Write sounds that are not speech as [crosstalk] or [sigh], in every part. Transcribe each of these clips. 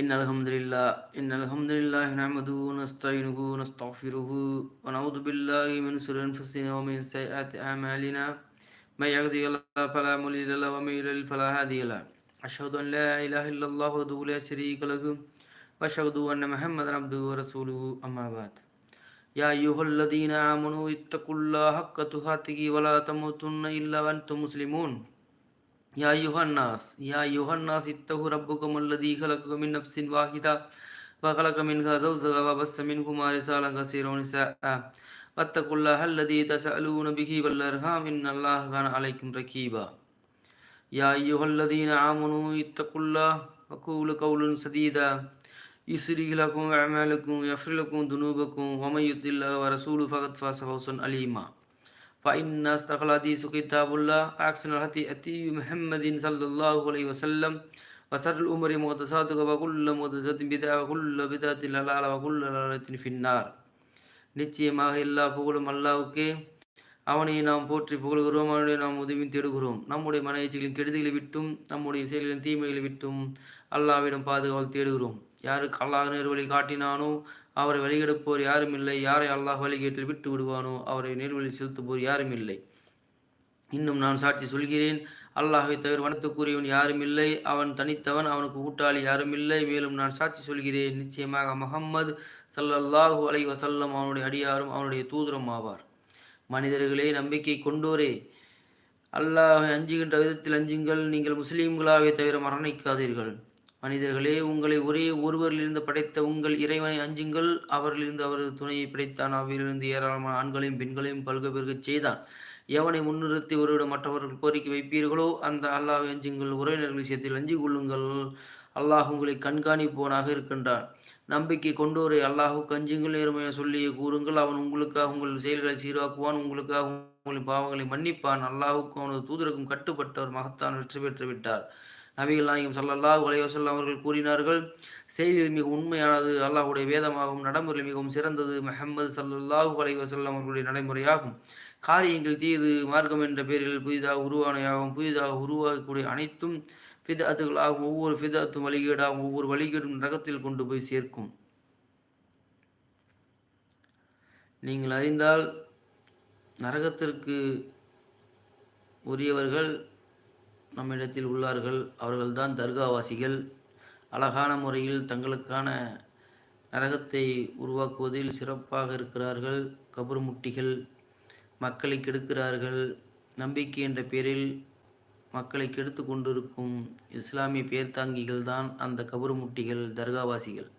إن الحمد لله إن الحمد لله نعمده ونستعينه ونستغفره ونعوذ بالله من شرور أنفسنا ومن سيئات أعمالنا. من يهده الله فلا مضل له ومن يضلل فلا هادي له. أشهد أن لا إله إلا الله وحده لا شريك له وأشهد أن محمدا عبده ورسوله. أما بعد يا أيها الذين آمنوا اتقوا الله حق تقاته ولا تموتن إلا وأنتم مسلمون. يا أيها الناس يا أيها الناس اتقوا ربكم الذي خلقكم من نفس واحدة وخلق منها زوجها وبث منهما رسالا كثيرا ونساء. واتقوا الله الذي تسألون به والأرحام إن الله كان عليكم رقيبا يا أيها الذين آمنوا اتقوا الله وقولوا قولا سديدا. يسري لكم أعمالكم ويغفر لكم ذنوبكم ومن يطع الله ورسوله فقد فاز فوزا عليما فإن أصدق الحديث كتاب الله أحسن الهدي هدي محمد صلى الله عليه وسلم وشر الأمور محدثاتها وكل محدثة بدعة وكل بدعة ضلالة وكل ضلالة في النار நிச்சயமாக எல்லா புகழும் அல்லாவுக்கே அவனை நாம் போற்றி புகழ்கிறோம் அவனுடைய நாம் உதவி தேடுகிறோம் நம்முடைய மனைவிகளின் கெடுதிகளை விட்டும் நம்முடைய செயல்களின் தீமைகளை விட்டும் அல்லாவிடம் பாதுகாவல் தேடுகிறோம் யாருக்கு அல்லாஹ் நேர் வழி காட்டினானோ அவரை வழிகெடுப்போர் யாரும் இல்லை. யாரை அல்லாஹ் வழிகேட்டில் விட்டு விடுவானோ அவரை நேர்வழி செலுத்துவோர் யாரும் இல்லை. இன்னும் நான் சாட்சி சொல்கிறேன். அல்லாஹை தவிர வனத்துக்குரியவன் யாரும் இல்லை. அவன் தனித்தவன் அவனுக்கு கூட்டாளி யாரும் இல்லை. மேலும் நான் சாட்சி சொல்கிறேன். நிச்சயமாக முகம்மது சல்லல்லாஹு அலை வசல்லம் அவனுடைய அடியாரும் அவனுடைய தூதரும் ஆவார். மனிதர்களே நம்பிக்கை கொண்டோரே. அல்லாஹை அஞ்சுகின்ற விதத்தில் அஞ்சுங்கள். நீங்கள் முஸ்லீம்களாவே தவிர மரணிக்காதீர்கள். மனிதர்களே உங்களை ஒரே ஒருவரிலிருந்து படைத்த உங்கள் இறைவனை அஞ்சுங்கள். அவரிலிருந்து அவரது துணையை படைத்தான். அவரிலிருந்து ஏராளமான ஆண்களையும் பெண்களையும் பல்க செய்தான். எவனை முன்னிறுத்தி ஒருவிடம் மற்றவர்கள் கோரிக்கை வைப்பீர்களோ அந்த அல்லாஹ் அஞ்சுங்கள். உறவினர்கள் விஷயத்தில் அஞ்சு கொள்ளுங்கள். அல்லாஹ் உங்களை கண்காணிப்போனாக இருக்கின்றான். நம்பிக்கை கொண்டோரை அல்லாஹுக்கு அஞ்சுங்கள். நேர்மையை சொல்லி கூறுங்கள். அவன் உங்களுக்காக உங்கள் செயல்களை சீராக்குவான் உங்களுக்காக உங்களின் பாவங்களை மன்னிப்பான். அல்லாஹுக்கும் அவனது தூதருக்கும் கட்டுப்பட்டவர் மகத்தான் வெற்றி பெற்று விட்டார் நபிகள் நாயகம் சல்லல்லாஹ் உலகம் அவர்கள் கூறினார்கள் செய்தியில் மிக உண்மையானது அல்லாஹுடைய வேதமாகவும் நடைமுறை மிகவும் சிறந்தது மெஹம்மது சல்லாஹூ அலை அவர்களுடைய நடைமுறையாகும். காரியங்கள் தீது மார்க்கம் என்ற பெயரில் புதிதாக உருவானையாகவும் புதிதாக உருவாகக்கூடிய அனைத்தும் ஃபிதாத்துகளாகவும் ஒவ்வொரு ஃபிதாத்தும் வழிகேடாகவும் ஒவ்வொரு வழிகேடும் நரகத்தில் கொண்டு போய் சேர்க்கும். நீங்கள் அறிந்தால் நரகத்திற்கு உரியவர்கள் நம்மிடத்தில் உள்ளார்கள். அவர்கள்தான் தர்காவாசிகள். அழகான முறையில் தங்களுக்கான நரகத்தை உருவாக்குவதில் சிறப்பாக இருக்கிறார்கள். கபுர்முட்டிகள் மக்களை கெடுக்கிறார்கள். நம்பிக்கை என்ற பேரில் மக்களை கெடுத்து கொண்டிருக்கும் இஸ்லாமிய பேர்தாங்கிகள் தான் அந்த கபுர்முட்டிகள் தர்காவாசிகள்.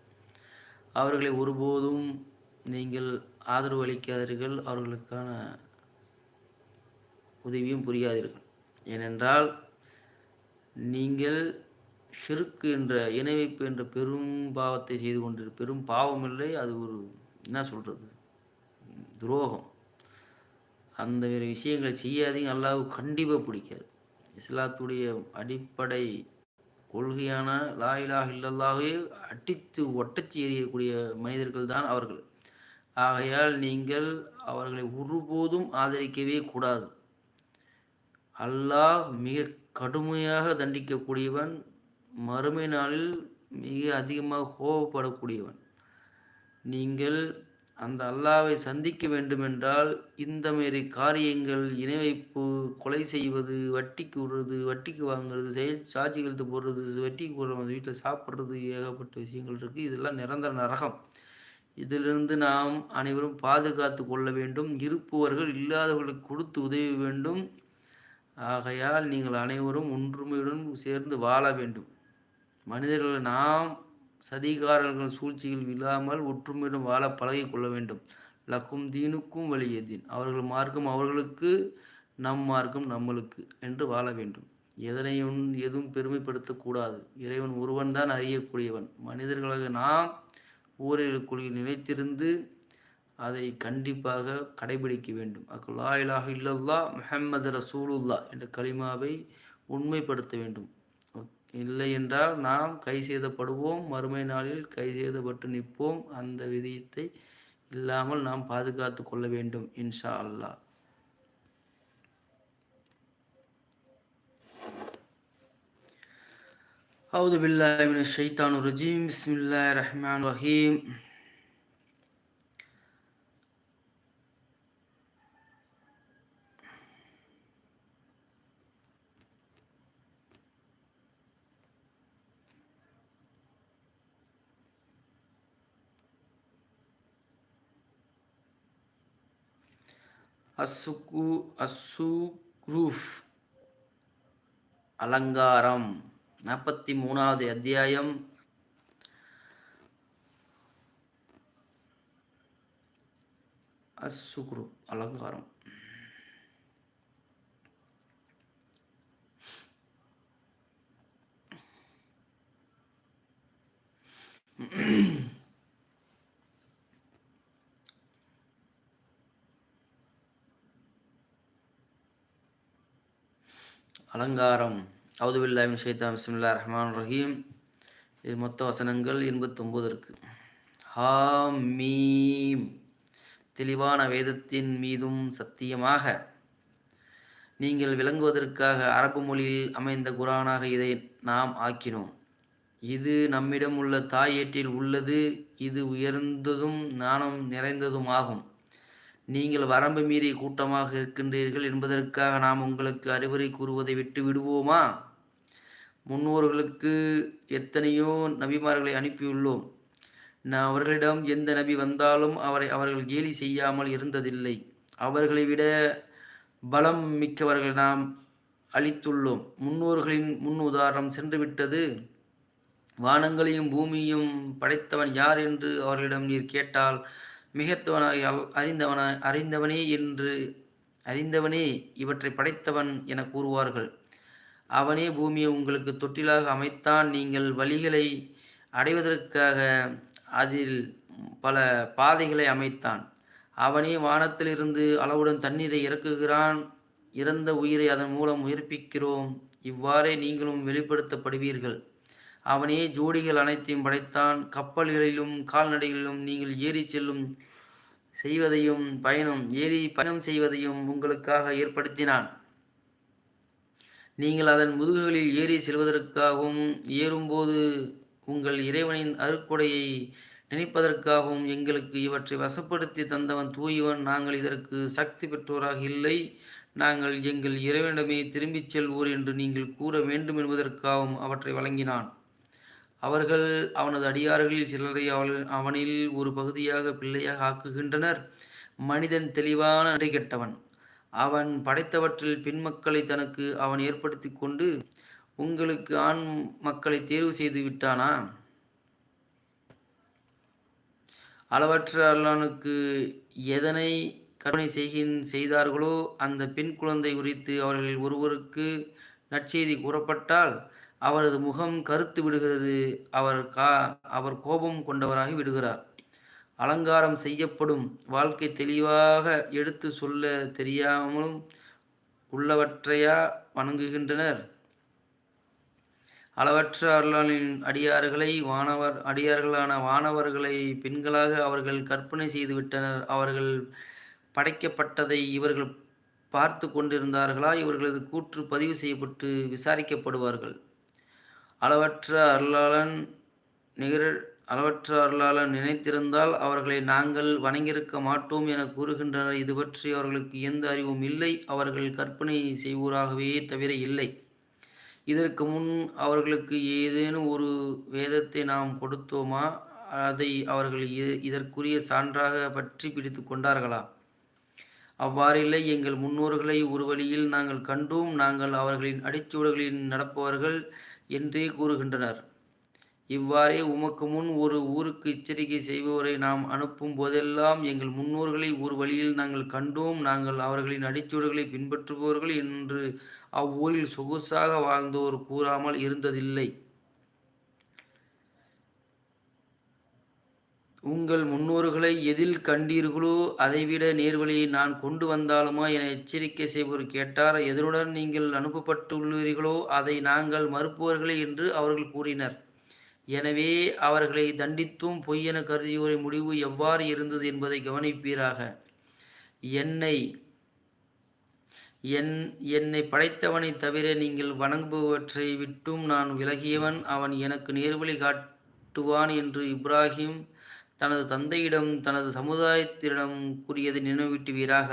அவர்களை ஒருபோதும் நீங்கள் ஆதரவு அளிக்காதீர்கள். அவர்களுக்கான உதவியும் புரியாதீர்கள். ஏனென்றால் நீங்கள் ஷிருக்கு என்ற இணைவைப்பு என்ற பெரும் பாவத்தை செய்து கொண்டிரு பெரும் பாவம் இல்லை அது ஒரு என்ன சொல்கிறது துரோகம். அந்த வேறு விஷயங்களை செய்யாதீங்க அல்லாவுக்கு கண்டிப்பாக பிடிக்காது. இஸ்லாத்துடைய அடிப்படை கொள்கையான லாயிலாக இல்லல்லாகவே அடித்து ஒட்டச்சி எறியக்கூடிய மனிதர்கள் தான் அவர்கள். ஆகையால் நீங்கள் அவர்களை ஒருபோதும் ஆதரிக்கவே கூடாது. அல்லாஹ் மிக கடுமையாக தண்டிக்கக்கூடியவன் மறுமை நாளில் மிக அதிகமாக கோபப்படக்கூடியவன். நீங்கள் அந்த அல்லாவை சந்திக்க வேண்டுமென்றால் இந்த மாரி காரியங்கள் இணை வைப்பு கொலை செய்வது வட்டிக்கு விடுறது வட்டிக்கு வாங்குறது செயல் சாட்சி கழுத்து போடுறது வட்டிக்கு போடுறது வீட்டில் சாப்பிட்றது ஏகப்பட்ட விஷயங்கள் இருக்குது இதெல்லாம் நிரந்தர நரகம். இதிலிருந்து நாம் அனைவரும் பாதுகாத்து கொள்ள வேண்டும். இருப்பவர்கள் இல்லாதவர்களுக்கு கொடுத்து உதவி வேண்டும். ஆகையால் நீங்கள் அனைவரும் ஒன்றுமையுடன் சேர்ந்து வாழ வேண்டும். மனிதர்கள் நாம் சதிகாரர்கள் சூழ்ச்சிகள் இல்லாமல் ஒற்றுமையுடன் வாழ பழகி கொள்ள வேண்டும். லக்கும் தீனுக்கும் வழியதீன் அவர்கள் மார்க்கம் அவர்களுக்கு நம் மார்க்கம் நம்மளுக்கு என்று வாழ வேண்டும். எதனையும் எதுவும் பெருமைப்படுத்தக்கூடாது இறைவன் ஒருவன் தான் அறியக்கூடியவன். மனிதர்களாக நாம் ஊரில் கொள்கை நிலைத்திருந்து அதை கண்டிப்பாக கடைபிடிக்க வேண்டும் அக்குலா இலாக இல்லல்லா முஹம்மது ரசூலுல்லா என்ற கலிமாவை உண்மைப்படுத்த வேண்டும் இல்லை என்றால் நாம் கை செய்தப்படுவோம் மறுமை நாளில் கை செய்தப்பட்டு நிற்போம் அந்த விதியத்தை இல்லாமல் நாம் பாதுகாத்து கொள்ள வேண்டும் இன்ஷா அல்லாஹ் أعوذ بالله من الشيطان الرجيم بسم الله الرحمن الرحيم அசுக்கு அசுக்ரூஃப். அலங்காரம். நாற்பத்தி மூணாவது அத்தியாயம். அசுகுரு அலங்காரம். [clears throat] அலங்காரம். அவுதுபில்லாமின் ஷைத்தா பிஸ்மில்லா ரஹ்மான் ரஹீம். இது மொத்த வசனங்கள் எண்பத்தொம்போது இருக்கு. மீம் தெளிவான வேதத்தின் மீதும் சத்தியமாக நீங்கள் விளங்குவதற்காக அரபு மொழியில் அமைந்த குரானாக இதை நாம் ஆக்கினோம். இது நம்மிடம் உள்ள தாயேட்டில் உள்ளது இது உயர்ந்ததும் நாணம் நிறைந்ததும் ஆகும். நீங்கள் வரம்பு மீறி கூட்டமாக இருக்கின்றீர்கள் என்பதற்காக நாம் உங்களுக்கு அறிவுரை கூறுவதை விட்டு விடுவோமா? முன்னோர்களுக்கு எத்தனையோ நபிமார்களை அனுப்பியுள்ளோம். நான் அவர்களிடம் எந்த நபி வந்தாலும் அவரை அவர்கள் கேலி செய்யாமல் இருந்ததில்லை. அவர்களை விட பலம் மிக்கவர்கள் நாம் அளித்துள்ளோம். முன்னோர்களின் முன் உதாரணம் சென்றுவிட்டது. வானங்களையும் பூமியும் படைத்தவன் யார் என்று அவர்களிடம் நீர் கேட்டால் மிகத்தவனாய் அறிந்தவனாய் அறிந்தவனே என்று அறிந்தவனே இவற்றை படைத்தவன் என கூறுவார்கள். அவனே பூமியை உங்களுக்கு தொட்டிலாக அமைத்தான். நீங்கள் வழிகளை அடைவதற்காக அதில் பல பாதைகளை அமைத்தான். அவனே வானத்திலிருந்து அளவுடன் தண்ணீரை இறக்குகிறான். இறந்த உயிரை அதன் மூலம் உயிர்ப்பிக்கிறோம். இவ்வாறே நீங்களும் வெளிப்படுத்தப்படுவீர்கள். அவனே ஜோடிகள் அனைத்தையும் படைத்தான். கப்பல்களிலும் கால்நடைகளிலும் நீங்கள் ஏறி செல்லும் செய்வதையும் பயணம் ஏறி பயணம் செய்வதையும் உங்களுக்காக ஏற்படுத்தினான். நீங்கள் அதன் முதுகுகளில் ஏறி செல்வதற்காகவும் ஏறும்போது உங்கள் இறைவனின் அருக்குடையை நினைப்பதற்காகவும் எங்களுக்கு இவற்றை வசப்படுத்தி தந்தவன் தூயவன். நாங்கள் இதற்கு சக்தி பெற்றோராக இல்லை. நாங்கள் எங்கள் இறைவனிடமே திரும்பிச் செல்வோர் என்று நீங்கள் கூற வேண்டும் என்பதற்காகவும் அவற்றை வழங்கினான். அவர்கள் அவனது அடியார்களில் சிலரை அவனில் ஒரு பகுதியாக பிள்ளையாக ஆக்குகின்றனர். மனிதன் தெளிவான நன்றி கெட்டவன். அவன் படைத்தவற்றில் பெண் மக்களை தனக்கு அவன் ஏற்படுத்தி கொண்டு உங்களுக்கு ஆண் மக்களை தேர்வு செய்து விட்டானா? அளவற்ற அல்லானுக்கு எதனை கற்பனை செய்கின் செய்தார்களோ அந்த பெண் குழந்தை குறித்து அவர்கள் ஒருவருக்கு நற்செய்தி கூறப்பட்டால் அவரது முகம் கருத்து விடுகிறது. அவர் கா அவர் கோபம் கொண்டவராகி விடுகிறார். அலங்காரம் செய்யப்படும். வாழ்க்கை தெளிவாக எடுத்து சொல்ல தெரியாமலும் உள்ளவற்றையா வணங்குகின்றனர்? அளவற்ற அருளாளின் அடியார்களை வானவர் அடியார்களான வானவர்களை பெண்களாக அவர்கள் கற்பனை செய்துவிட்டனர் அவர்கள் படைக்கப்பட்டதை இவர்கள் பார்த்து கொண்டிருந்தார்களா? இவர்களது கூற்று பதிவு செய்யப்பட்டு விசாரிக்கப்படுவார்கள். அளவற்ற அருளாளன் நிகர அளவற்ற அருளாளன் நினைத்திருந்தால் அவர்களை நாங்கள் வணங்கியிருக்க மாட்டோம் என கூறுகின்றனர். இது பற்றி அவர்களுக்கு எந்த அறிவும் இல்லை. அவர்கள் கற்பனை செய்வோராகவே தவிர இல்லை. இதற்கு முன் அவர்களுக்கு ஏதேனும் ஒரு வேதத்தை நாம் கொடுத்தோமா? அதை அவர்கள் இதற்குரிய சான்றாக பற்றி பிடித்து கொண்டார்களா? அவ்வாறில்லை எங்கள் முன்னோர்களை ஒரு வழியில் நாங்கள் கண்டோம் நாங்கள் அவர்களின் அடிச்சுவடுகளில் நடப்பவர்கள் என்றே கூறுகின்றனர். இவ்வாறே உமக்கு முன் ஒரு ஊருக்கு எச்சரிக்கை செய்பவரை நாம் அனுப்பும் போதெல்லாம் எங்கள் முன்னோர்களை ஒரு வழியில் நாங்கள் கண்டோம் நாங்கள் அவர்களின் அடிச்சுவடுகளை பின்பற்றுபவர்கள் என்று அவ்வூரில் சொகுசாக வாழ்ந்தோர் கூறாமல் இருந்ததில்லை. உங்கள் முன்னோர்களை எதில் கண்டீர்களோ அதைவிட நேர்வழியை நான் கொண்டு வந்தாலுமா என எச்சரிக்கை செய்வோர் கேட்டார். எதனுடன் நீங்கள் அனுப்பப்பட்டுள்ளீர்களோ அதை நாங்கள் மறுப்பவர்களே என்று அவர்கள் கூறினர். எனவே அவர்களை தண்டித்தும் பொய்யென கருதியோரை முடிவு எவ்வாறு இருந்தது என்பதை கவனிப்பீராக. என்னை என் என்னை படைத்தவனை தவிர நீங்கள் வணங்குபவற்றை விட்டும் நான் விலகியவன். அவன் எனக்கு நேர்வழி காட்டுவான் என்று இப்ராஹிம் தனது தந்தையிடம் தனது சமுதாயத்திடம் கூறியதை நினைவூட்டுவீராக.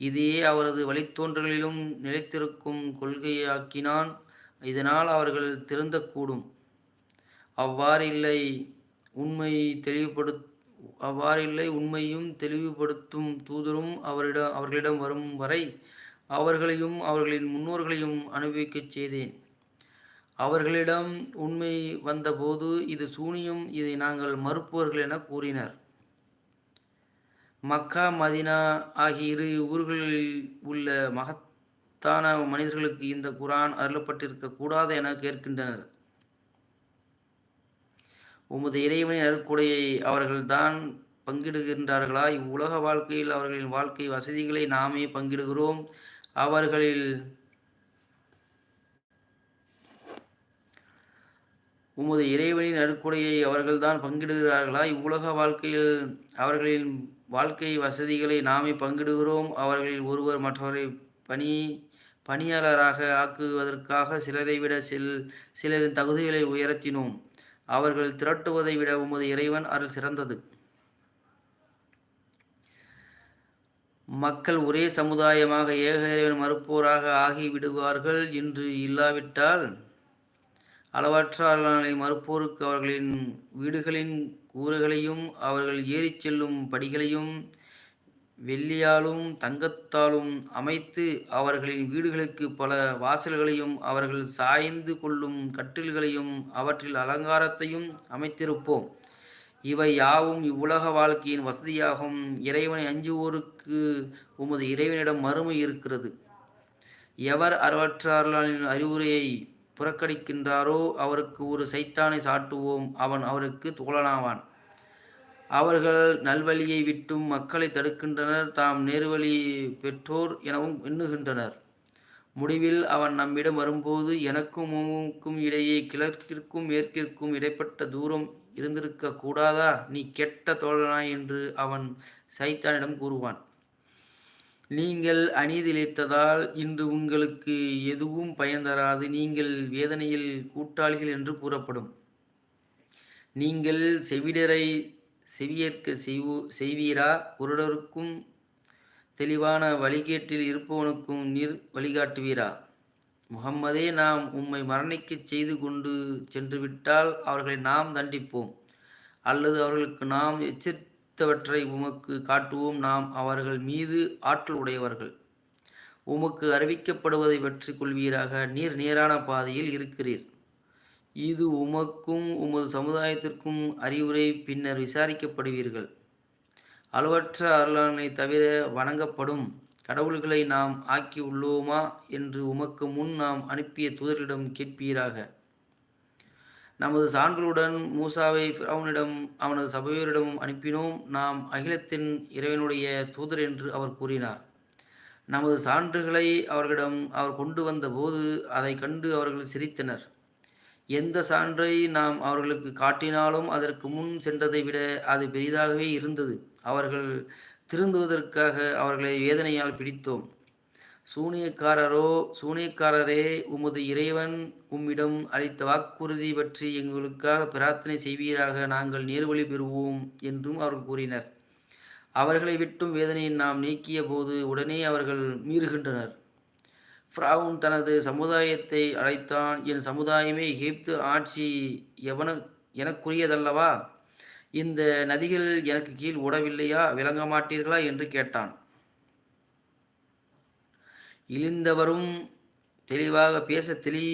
இதையே அவரது வழித்தோன்றலிலும் நிலைத்திருக்கும் கொள்கையாக்கினான். இதனால் அவர்கள் திருந்தக்கூடும். அவ்வாறில்லை உண்மை தெளிவுபடு அவ்வாறில்லை உண்மையும் தெளிவுபடுத்தும் தூதரும் அவரிடம் அவர்களிடம் வரும் வரை அவர்களையும் அவர்களின் முன்னோர்களையும் அனுபவிக்கச் செய்தேன். அவர்களிடம் உண்மை வந்தபோது இது சூனியம் இதை நாங்கள் மறுப்பவர்கள் என கூறினர். மக்கா மதினா ஆகிய இரு ஊர்களில் உள்ள மகத்தான மனிதர்களுக்கு இந்த குரான் அருளப்பட்டிருக்க கூடாது என கேட்கின்றனர். உமது இறைவனின் அருக்குடையை அவர்கள்தான் பங்கிடுகின்றார்களா? இவ்வுலக வாழ்க்கையில் அவர்களின் வாழ்க்கை வசதிகளை நாமே பங்கிடுகிறோம். அவர்களில் உமது இறைவனின் நற்கொடையை அவர்கள்தான் பங்கிடுகிறார்களா? இவ்வுலக வாழ்க்கையில் அவர்களின் வாழ்க்கை வசதிகளை நாமே பங்கிடுகிறோம். அவர்களில் ஒருவர் மற்றவரை பணி பணியாளராக ஆக்குவதற்காக சிலரை விட சில் சிலரின் தகுதிகளை உயர்த்தினோம். அவர்கள் திரட்டுவதை விட உமது இறைவன் அருள் சிறந்தது. மக்கள் ஒரே சமுதாயமாக ஏக இறைவன் மறுப்போராக ஆகிவிடுவார்கள் என்று இல்லாவிட்டால் அளவற்றாளர்களை மறுப்போருக்கு அவர்களின் வீடுகளின் கூறுகளையும் அவர்கள் ஏறிச் செல்லும் படிகளையும் வெள்ளியாலும் தங்கத்தாலும் அமைத்து அவர்களின் வீடுகளுக்கு பல வாசல்களையும் அவர்கள் சாய்ந்து கொள்ளும் கட்டில்களையும் அவற்றில் அலங்காரத்தையும் அமைத்திருப்போம். இவை யாவும் இவ்வுலக வாழ்க்கையின் வசதியாகும். இறைவனை அஞ்சுவோருக்கு உமது இறைவனிடம் மறுமை இருக்கிறது. எவர் அறவற்றாளர்களின் அறிவுரையை புறக்கணிக்கின்றாரோ? அவருக்கு ஒரு சைத்தானை சாட்டுவோம். அவன் அவருக்கு தோழனாவான். அவர்கள் நல்வழியை விட்டும் மக்களை தடுக்கின்றனர். தாம் நேர்வழி பெற்றோர் எனவும் எண்ணுகின்றனர். முடிவில் அவன் நம்மிடம் வரும்போது எனக்கும் உமக்கும் இடையே கிழக்கிற்கும் மேற்கிற்கும் இடைப்பட்ட தூரம் இருந்திருக்க கூடாதா? நீ கெட்ட தோழனாய் என்று அவன் சைத்தானிடம் கூறுவான். நீங்கள் அநீதிழைத்ததால் இன்று உங்களுக்கு எதுவும் பயன் தராது. நீங்கள் வேதனையில் கூட்டாளிகள் என்று கூறப்படும். நீங்கள் செவிடரை செவியேற்க செய்வோ செய்வீரா? குருடருக்கும் தெளிவான வழிகேட்டில் இருப்பவனுக்கும் நீர் வழிகாட்டுவீரா? முகம்மதே நாம் உம்மை மரணிக்கச் செய்து கொண்டு சென்றுவிட்டால் அவர்களை நாம் தண்டிப்போம். அல்லது அவர்களுக்கு நாம் எச்சரித்தவற்றை உமக்கு காட்டுவோம் நாம் அவர்கள் மீது ஆற்றல் உடையவர்கள். உமக்கு அறிவிக்கப்படுவதை பற்றி கொள்வீராக நீர் நேரான பாதையில் இருக்கிறீர். இது உமக்கும் உமது சமுதாயத்திற்கும் அறிவுரை பின்னர் விசாரிக்கப்படுவீர்கள். அளவற்ற அருளானை தவிர வணங்கப்படும் கடவுள்களை நாம் ஆக்கி உள்ளோமா என்று உமக்கு முன் நாம் அனுப்பிய தூதரிடம் கேட்பீராக. நமது சான்களுடன் மூசாவை ஃபிரௌனிடம் அவனது சபையோரிடமும் அனுப்பினோம். நாம் அகிலத்தின் இறைவனுடைய தூதர் என்று அவர் கூறினார். நமது சான்றுகளை அவர்களிடம் அவர் கொண்டு வந்த போது அதை கண்டு அவர்கள் சிரித்தனர். எந்த சான்றை நாம் அவர்களுக்கு காட்டினாலும் அதற்கு முன் சென்றதை விட அது பெரிதாகவே இருந்தது. அவர்கள் திருந்துவதற்காக அவர்களை வேதனையால் பிடித்தோம். சூனியக்காரரோ சூனியக்காரரே உமது இறைவன் உம்மிடம் அளித்த வாக்குறுதி பற்றி எங்களுக்காக பிரார்த்தனை செய்வீராக நாங்கள் நேர்வழி பெறுவோம் என்றும் அவர்கள் கூறினர். அவர்களை விட்டும் வேதனையை நாம் நீக்கிய போது உடனே அவர்கள் மீறுகின்றனர். ஃப்ராவுன் தனது சமுதாயத்தை அழைத்தான் என் சமுதாயமே எகிப்து ஆட்சி எவன எனக்குரியதல்லவா? இந்த நதிகள் எனக்கு கீழ் உடவில்லையா விளங்க மாட்டீர்களா? என்று கேட்டான். இழிந்தவரும் தெளிவாக பேச தெளி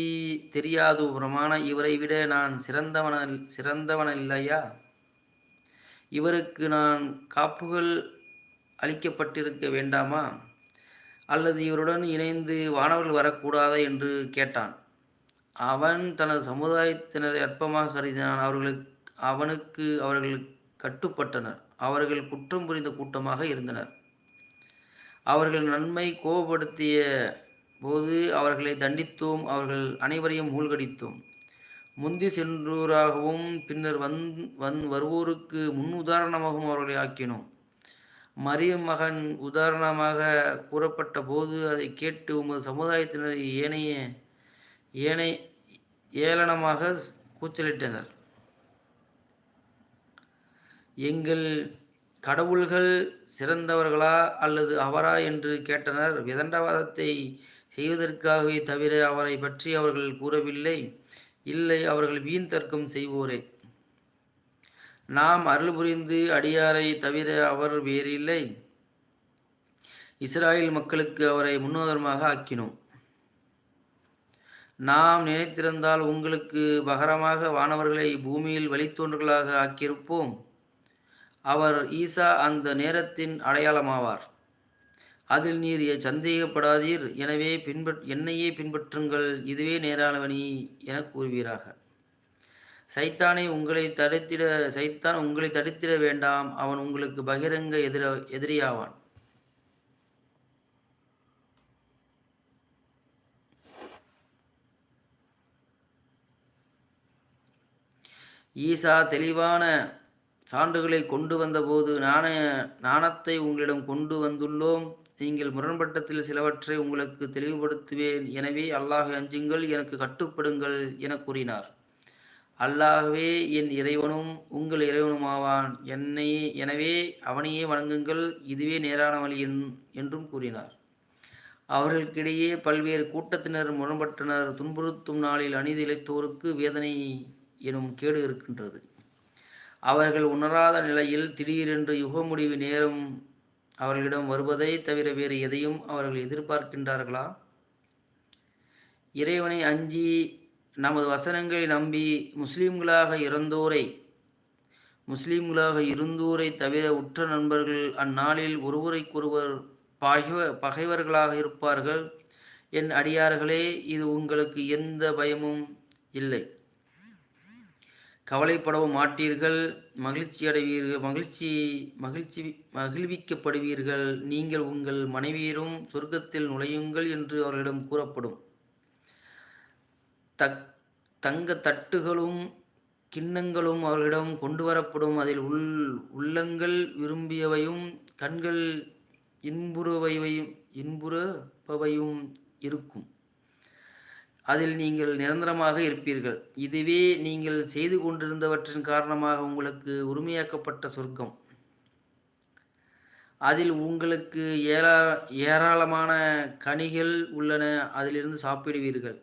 தெரியாதவருமான இவரை விட நான் சிறந்தவன சிறந்தவன இல்லையா இவருக்கு நான் காப்புகள் அளிக்கப்பட்டிருக்க வேண்டாமா? அல்லது இவருடன் இணைந்து வானவர்கள் வரக்கூடாதா என்று கேட்டான். அவன் தனது சமுதாயத்தினரை அற்பமாக கருதினான் அவர்களுக்கு அவனுக்கு அவர்கள் கட்டுப்பட்டனர். அவர்கள் குற்றம் புரிந்த கூட்டமாக இருந்தனர். அவர்கள் நன்மை கோபப்படுத்திய போது அவர்களை தண்டித்தோம். அவர்கள் அனைவரையும் மூழ்கடித்தோம். முந்தி சென்றோராகவும் பின்னர் வந் வந் வருவோருக்கு முன் உதாரணமாகவும் அவர்களை ஆக்கினோம். மரிய மகன் உதாரணமாக கூறப்பட்ட போது அதை கேட்டு உமது சமுதாயத்தினர் ஏனைய ஏனை ஏளனமாக கூச்சலிட்டனர். எங்கள் கடவுள்கள் சிறந்தவர்களா அல்லது அவரா என்று கேட்டனர். விதண்டவாதத்தை செய்வதற்காகவே தவிர அவரை பற்றி அவர்கள் கூறவில்லை. இல்லை அவர்கள் வீண் தர்க்கம் செய்வோரே. நாம் அருள் புரிந்து அடியாரை தவிர அவர் வேறில்லை. இஸ்ராயல் மக்களுக்கு அவரை முன்னோதரமாக ஆக்கினோம். நாம் நினைத்திருந்தால் உங்களுக்கு பகரமாக வானவர்களை பூமியில் வழித்தோன்றர்களாக ஆக்கியிருப்போம். அவர் ஈசா அந்த நேரத்தின் அடையாளமாவார். அதில் நீர் சந்தேகப்படாதீர். எனவே பின்பற் என்னையே பின்பற்றுங்கள். இதுவே நேரானவனி என கூறுவீராக. சைத்தானை உங்களை தடுத்திட சைத்தான் உங்களை தடுத்திட வேண்டாம். அவன் உங்களுக்கு பகிரங்க எதிர எதிரியாவான். ஈசா தெளிவான சான்றுகளை கொண்டு வந்தபோது நாணய நாணத்தை உங்களிடம் கொண்டு வந்துள்ளோம். நீங்கள் முரண்பட்டத்தில் சிலவற்றை உங்களுக்கு தெளிவுபடுத்துவேன். எனவே அல்லாஹ் அஞ்சுங்கள் எனக்கு கட்டுப்படுங்கள் என கூறினார். அல்லாகவே என் இறைவனும் உங்கள் இறைவனுமாவான். என்னை எனவே அவனையே வணங்குங்கள். இதுவே நேரான வழி என்றும் கூறினார். அவர்களுக்கிடையே பல்வேறு கூட்டத்தினர் முரண்பட்டனர். துன்புறுத்தும் நாளில் அநீதி வேதனை எனும் கேடு இருக்கின்றது. அவர்கள் உணராத நிலையில் திடீரென்று யுக முடிவு நேரம் அவர்களிடம் வருவதை தவிர வேறு எதையும் அவர்கள் எதிர்பார்க்கின்றார்களா? இறைவனை அஞ்சி நமது வசனங்களை நம்பி முஸ்லீம்களாக இறந்தோரை முஸ்லீம்களாக இருந்தோரை தவிர உற்ற நண்பர்கள் அந்நாளில் ஒருவரைக்கொருவர் பகைவ பகைவர்களாக இருப்பார்கள். என் அடியார்களே இது உங்களுக்கு எந்த பயமும் இல்லை. கவலைப்படவும் மாட்டீர்கள். மகிழ்ச்சி அடைவீர்கள். மகிழ்ச்சி மகிழ்ச்சி மகிழ்விக்கப்படுவீர்கள். நீங்கள் உங்கள் மனைவியரும் சொர்க்கத்தில் நுழையுங்கள் என்று அவர்களிடம் கூறப்படும். தக் தங்க தட்டுகளும் கிண்ணங்களும் அவர்களிடம் கொண்டு வரப்படும். அதில் உள் உள்ளங்கள் விரும்பியவையும் கண்கள் இன்புறுவையும் இன்புறப்பவையும் இருக்கும். அதில் நீங்கள் நிரந்தரமாக இருப்பீர்கள். இதுவே நீங்கள் செய்து கொண்டிருந்தவற்றின் காரணமாக உங்களுக்கு உரிமையாக்கப்பட்ட சொர்க்கம். அதில் உங்களுக்கு ஏரா ஏராளமான கனிகள் உள்ளன. அதிலிருந்து சாப்பிடுவீர்கள்.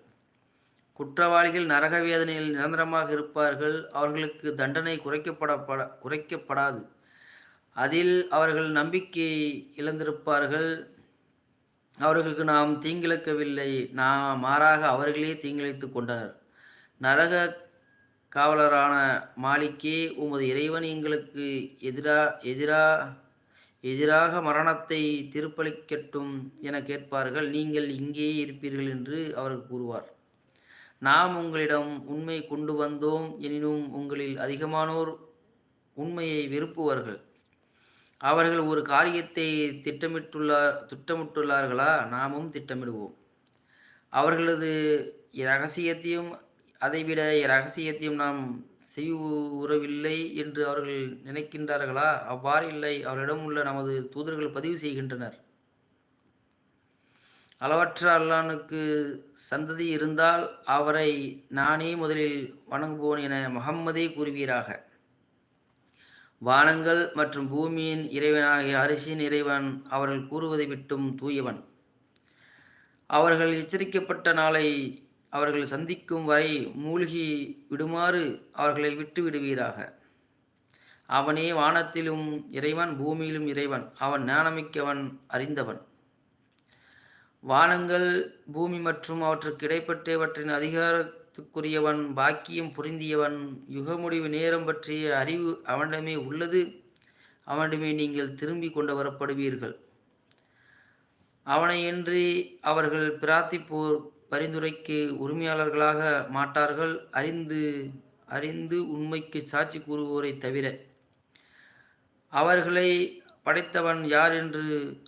குற்றவாளிகள் நரக வேதனையில் நிரந்தரமாக இருப்பார்கள். அவர்களுக்கு தண்டனை குறைக்கப்படப்பட குறைக்கப்படாது. அதில் அவர்கள் நம்பிக்கை இழந்திருப்பார்கள். அவர்களுக்கு நாம் தீங்கிழக்கவில்லை. நாம் மாறாக அவர்களே தீங்கிழைத்து கொண்டனர். நரக காவலரான மாலிக்கே உமது இறைவன் எங்களுக்கு எதிரா எதிரா எதிராக மரணத்தை திருப்பளிக்கட்டும் என கேட்பார்கள். நீங்கள் இங்கேயே இருப்பீர்கள் என்று அவர் கூறுவார். நாம் உங்களிடம் உண்மை கொண்டு வந்தோம். எனினும் உங்களில் அதிகமானோர் உண்மையை விருப்புவார்கள் அவர்கள் ஒரு காரியத்தை திட்டமிட்டுள்ளார் திட்டமிட்டுள்ளார்களா? நாமும் திட்டமிடுவோம். அவர்களது இரகசியத்தையும் அதைவிட இரகசியத்தையும் நாம் செய்வுறவில்லை என்று அவர்கள் நினைக்கின்றார்களா? அவ்வாறு இல்லை. அவர்களிடம் உள்ள நமது தூதர்கள் பதிவு செய்கின்றனர். அளவற்ற அல்லானுக்கு சந்ததி இருந்தால் அவரை நானே முதலில் வணங்குவோன் என முகம்மதே கூறுவீராக. வானங்கள் மற்றும் பூமியின் இறைவனாகிய அரிசியின் இறைவன் அவர்கள் கூறுவதை விட்டும் தூயவன். அவர்கள் எச்சரிக்கப்பட்ட நாளை அவர்கள் சந்திக்கும் வரை மூழ்கி விடுமாறு அவர்களை விட்டு விடுவீராக. அவனே வானத்திலும் இறைவன் பூமியிலும் இறைவன். அவன் ஞானமிக்கவன் அறிந்தவன். வானங்கள் பூமி மற்றும் அவற்றுக்கு இடைப்பட்டவற்றின் அதிகாரத்துக்குரியவன் பாக்கியம் புரிந்தியவன் யுக முடிவு நேரம் பற்றிய அறிவு அவனிடமே உள்ளது. அவனிடமே நீங்கள் திரும்பி கொண்டு வரப்படுவீர்கள். அவனையின்றி அவர்கள் பிரார்த்திப்போர் பரிந்துரைக்கு உரிமையாளர்களாக மாட்டார்கள். அறிந்து அறிந்து உண்மைக்கு சாட்சி கூறுவோரை தவிர அவர்களை படைத்தவன் யார் என்று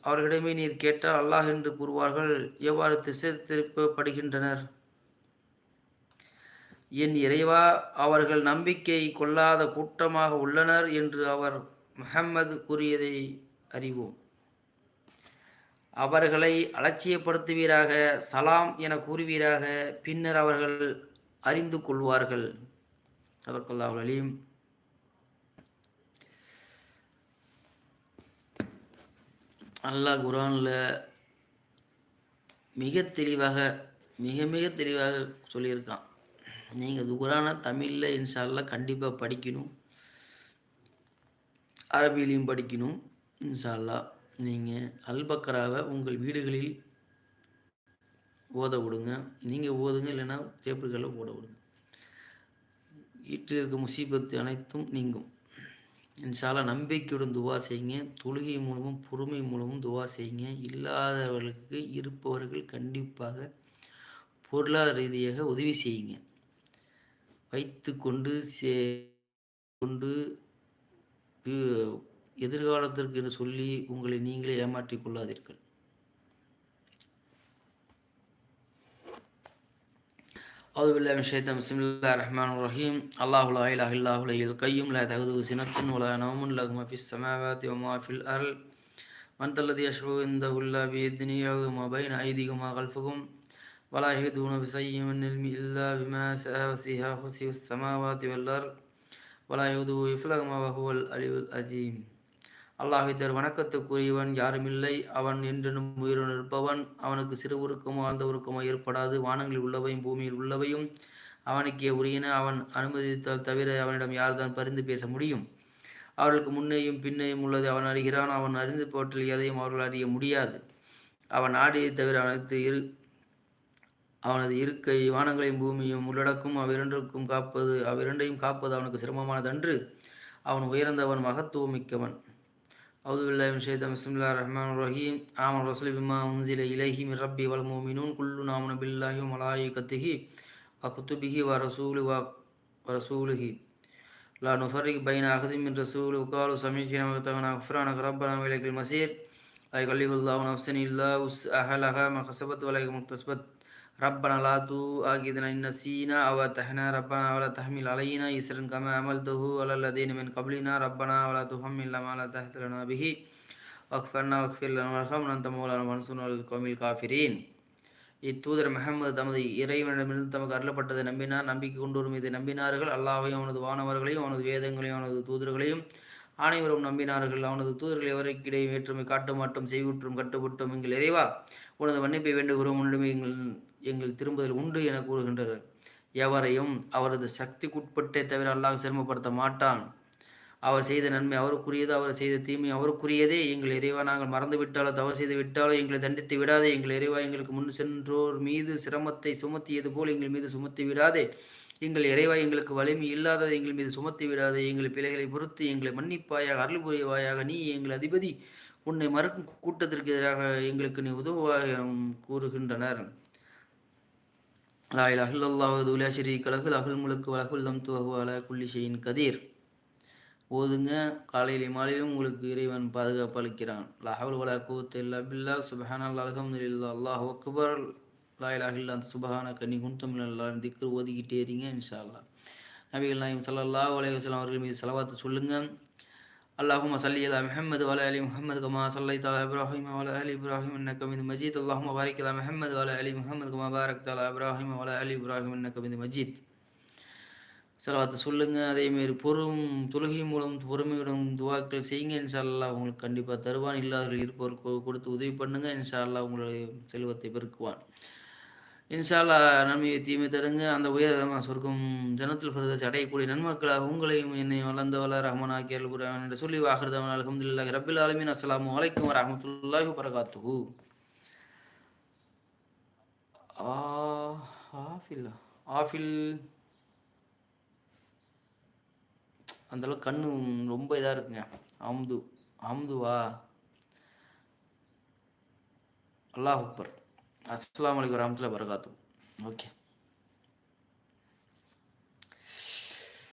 அவர்களிடமே நீர் கேட்டால் அல்லாஹ் என்று கூறுவார்கள். எவ்வாறு திசை திருப்பப்படுகின்றனர்? என் இறைவா அவர்கள் நம்பிக்கை கொள்ளாத கூட்டமாக உள்ளனர் என்று அவர் முகம்மது கூறியதை அறிவோம். அவர்களை அலட்சியப்படுத்துவீராக சலாம் என கூறுவீராக பின்னர் அவர்கள் அறிந்து கொள்வார்கள். அதற்குல்லாஹ் அலீம். அல்லாஹ் குரானில் மிக தெளிவாக மிக மிக தெளிவாக சொல்லியிருக்கான். நீங்கள் அது குரானை தமிழில் இன்ஷால்லா கண்டிப்பாக படிக்கணும். அரபிலையும் படிக்கணும் இன்ஷால்லா நீங்கள் அல்பக்கராவை உங்கள் வீடுகளில் ஓத விடுங்க நீங்கள் ஓதுங்க இல்லைன்னா தேப்புகளில் ஓட விடுங்க வீட்டில் இருக்க முசீபத்து அனைத்தும் நீங்கும். இன்ஷால்லா நம்பிக்கையுடன் துவா செய்யுங்க. தொழுகை மூலமும் பொறுமை மூலமும் துவா செய்யுங்க. இல்லாதவர்களுக்கு இருப்பவர்கள் கண்டிப்பாக பொருளாதார ரீதியாக உதவி செய்யுங்க. வைத்து கொண்டு சே கொண்டு எதிர்காலத்திற்கு என்று சொல்லி உங்களை நீங்களே ஏமாற்றிக் கொள்ளாதீர்கள் أعوذ بالله من الشيطان بسم الله الرحمن الرحيم الله لا إله إلا هو الحي القيوم لا تأخذه سنة ولا نوم له ما في السماوات وما في الأرض من ذا الذي يشفع عنده إلا بإذنه يعلم ما بين أيديهم وما خلفهم ولا يهدون بشيء من علم إلا بما شاء وسع كرسيه السماوات والأرض ولا يهده حفظهما وهو العلي العظيم அல்லாஹிதர் வணக்கத்துக்குரியவன் யாருமில்லை அவன் என்றெனும் உயிருடன் இருப்பவன் அவனுக்கு சிறு உருக்கமோ ஆழ்ந்த உருக்கமோ ஏற்படாது வானங்களில் உள்ளவையும் பூமியில் உள்ளவையும் அவனுக்கே உரியன அவன் அனுமதித்தால் தவிர அவனிடம் யார்தான் பரிந்து பேச முடியும் அவர்களுக்கு முன்னேயும் பின்னையும் உள்ளது அவன் அறிகிறான் அவன் அறிந்து போற்றில் எதையும் அவர்கள் அறிய முடியாது அவன் ஆடியை தவிர அனைத்து இரு அவனது இருக்கை வானங்களையும் பூமியும் உள்ளடக்கும் அவ்விரண்டிற்கும் காப்பது அவ்விரண்டையும் காப்பது அவனுக்கு சிரமமானதன்று அவன் உயர்ந்தவன் மகத்துவம் மிக்கவன் அவுதுல்லாஹிம் ஷேத் இஸ்மில்லா ரஹ்மான் ரஹீம். ஆமன் ரசூல் பிமா உன்சில இலஹி மிரப்பி வல் மோமினூன். குல்லு நாமன பில்லாஹி மலாயி கத்திஹி வ குத்துபிஹி வ ரசூலு வ ரசூலுஹி. லா நுஃபரிக் பைன் அகதிம் மின் ரசூல். உகாலு சமீக்கின மகத்தவனா குஃப்ரானக் ரப்பனா விலைக்கில் மசீர். ஐ கல்லிவுல்லாஹு நஃப்சன் இல்லா உஸ் அஹலஹ மஹசபத் வலைக முக்தஸ்பத் ربنا لا تؤاخذنا إن نسينا أو أتحنا ربنا ولا تحمل علينا يسرا كما عملته على الذين من قبلنا ربنا ولا تحملنا ما لا تحت لنا به واغفرنا واغفر لنا وارحمنا أنت مولانا وانصرنا على القوم الكافرين இத்தூதர் முகமது தமது இறைவனிடமிருந்து தமக்கு அருளப்பட்டதை நம்பினார் நம்பிக்கை கொண்டோரும் இதை நம்பினார்கள் அல்லாவையும் அவனது வானவர்களையும் அவனது வேதங்களையும் அவனது தூதர்களையும் அனைவரும் நம்பினார்கள் அவனது தூதர்கள் எவருக்கிடையே வேற்றுமை காட்ட மாட்டோம் செய்வுற்றும் கட்டுப்பட்டோம் எங்கள் இறைவா உனது மன்னிப்பை வேண்டுகிறோம் உன்னிடமே எங்கள் எங்கள் திரும்புதல் உண்டு என கூறுகின்றனர். எவரையும் அவரது சக்திக்குட்பட்டே தவிர அல்லாஹ் சிரமப்படுத்த மாட்டான். அவர் செய்த நன்மை அவருக்குரியது அவர் செய்த தீமை அவருக்குரியதே. எங்கள் இறைவா நாங்கள் மறந்து விட்டாலோ தவறு செய்து விட்டாலோ எங்களை தண்டித்து விடாதே. எங்கள் இறைவா எங்களுக்கு முன் சென்றோர் மீது சிரமத்தை சுமத்தியது போல் எங்கள் மீது சுமத்தி விடாதே. எங்கள் இறைவா எங்களுக்கு வலிமை இல்லாததை எங்கள் மீது சுமத்தி விடாதே. எங்கள் பிழைகளை பொறுத்து எங்களை மன்னிப்பாயாக அருள் புரியவாயாக நீ எங்கள் அதிபதி. உன்னை மறுக்கும் கூட்டத்திற்கு எதிராக எங்களுக்கு நீ உதவுவாக கூறுகின்றனர். லா இலாஹ அல்லாஹது உலா லா ஷரீக அகுல் முழுக்கு முல்கு வலஹுல் ஹம்து குல்லி கதீர் ஓதுங்க. காலையிலே மாலையிலும் உங்களுக்கு இறைவன் பாதுகாப்பு அளிக்கிறான். லஹவுல் ஹவுல வலா குவத்த இல்லா பில்லாஹ் சுப்ஹானல்லாஹ் அல்ஹம்துலில்லாஹ் அல்லாஹ் அக்பர் லா இலாஹ அந்த சுபஹான கனி குன்தும் மினல்லாஹ் திக்கு ஓதிக்கிட்டே இருங்க இன்ஷா அல்லாஹ் நபிகள் நாயம் ஸல்லல்லாஹு அலைஹி அவர்கள் மீது செலவாத்து சொல்லுங்கள் اللهم صل على محمد وعلى ال محمد كما صليت على ابراهيم وعلى ال ابراهيم انك حميد مجيد اللهم بارك على محمد وعلى ال محمد كما باركت على ابراهيم وعلى ال ابراهيم انك حميد مجيد செலவாத்தை சொல்லுங்கள் அதேமாரி பொறும் தொழுகை மூலம் பொறுமையுடன் துவாக்கள் செய்யுங்க இன்ஷா அல்லாஹ் உங்களுக்கு கண்டிப்பாக தருவான் இல்லாதவர்கள் இருப்பவர்கள் கொடுத்து உதவி பண்ணுங்கள் இன்ஷா அல்லாஹ் உங்களுடைய செல்வத்தை பெருக்குவான் இன்ஷால்லா நன்மையை தீமை தருங்க அந்த உயர்தமாக சொர்க்கம் ஜனத்தில் ஃபர்தஸ் அடையக்கூடிய நன்மக்களாக உங்களையும் என்னையும் வளர்ந்த வள ரஹ்மான் ஆக்கி அல்புரான் என்று சொல்லி வாகர்தவன் அலமதுல்லாஹி ரபில் ஆலமின். அஸ்லாம் வலைக்கம் வரமத்துல்லாஹி வரகாத்துஹு ஆஃபில். ஆஃபில். அந்தளவுக்கு கண்ணு ரொம்ப இதாக இருக்குங்க. அம்து. அம்துவா? அல்லாஹ் அக்பர். அஸ்லாம் வலைக்கம் வரமத்துல வரகாத்தும் ஓகே.